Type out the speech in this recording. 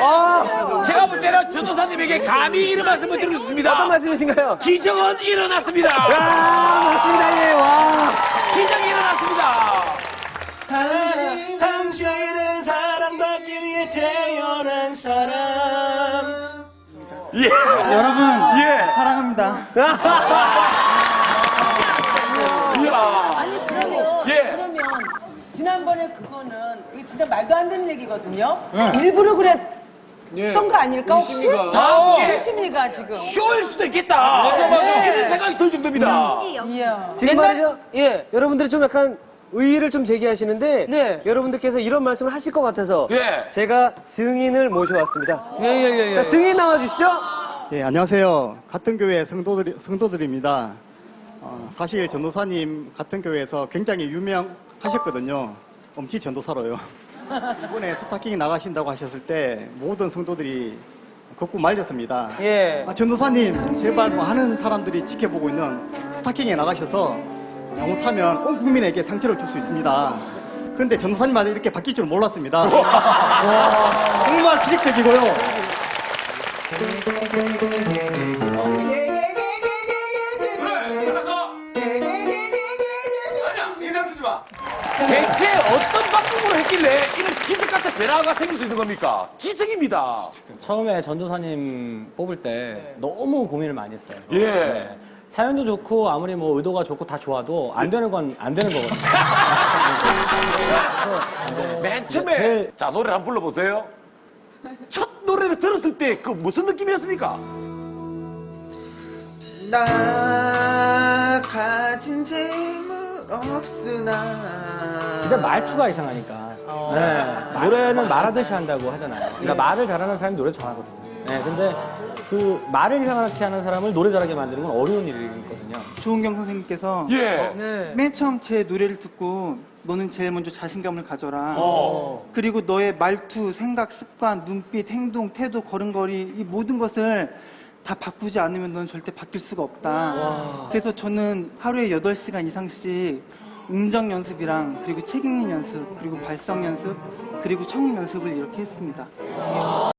씨, 제가 볼 때는 전도사님에게 감히 이런 말씀을 드리고 싶습니다. 어떤 말씀이신가요? 기적은 일어났습니다. 아, 맞습니다, 예, 와. 기적이 일어났습니다. 당신, 당신은 사랑받기 위해 태어난 사람 예. 여러분 예. 사랑합니다 아니 그러면 예. 그러면 지난번에 그거는 이게 진짜 말도 안 되는 얘기거든요. 일부러 그 랬던 거 아닐까 혹시? 아, 예. 심리가 지금. 쇼일 수도 있겠다. 맞아, 맞아. 이런 생각이 들 정도입니다. 이야. 지금 옛날- 말이죠. 예, 여러분들이 좀 약간 의의를 좀 제기하시는데 네. 여러분들께서 이런 말씀을 하실 것 같아서 예. 제가 증인을 모셔왔습니다. 예 예 예. 자, 증인 나와주시죠. 예, 안녕하세요. 같은 교회 성도들, 성도들입니다. 어, 사실 전도사님 같은 교회에서 굉장히 유명하셨거든요. 엄치 전도사로요. 이번에 스타킹 나가신다고 하셨을 때 모든 성도들이 걷고 말렸습니다. 예. 아, 전도사님, 제발 많은 사람들이 지켜보고 있는 스타킹에 나가셔서 잘못하면 온 국민에게 상처를 줄 수 있습니다. 그런데 전도사님한테 이렇게 바뀔 줄 몰랐습니다. 와, 정말 기적적이고요. 대체 어떤 방법으로 했길래 이런 기적 같은 변화가 생길 수 있는 겁니까? 기적입니다. 처음에 전도사님 뽑을 때 너무 고민을 많이 했어요. 예. 네. 사연도 좋고 아무리 뭐 의도가 좋고 다 좋아도 안 되는 건 안 되는 거거든요. 맨 처음에 제일- 자 노래 한번 불러보세요. 첫 노래를 들었을 때 그 무슨 느낌이었습니까? 나 가진 재물 없으나 근데 말투가 이상하니까. 네. 노래는 말하듯이 한다고 하잖아요. 그러니까 말을 잘하는 사람이 노래 잘하거든요. 네. 근데 그 말을 이상하게 하는 사람을 노래 잘하게 만드는 건 어려운 일이거든요. 조은경 선생님께서 예. 네. 맨 처음 제 노래를 듣고 너는 제일 먼저 자신감을 가져라. 어. 그리고 너의 말투, 생각, 습관, 눈빛, 행동, 태도, 걸음걸이 이 모든 것을 다 바꾸지 않으면 넌 절대 바뀔 수가 없다. 그래서 저는 하루에 8시간 이상씩 음정 연습이랑 그리고 책 읽는 연습, 그리고 발성 연습, 그리고 청음 연습을 이렇게 했습니다.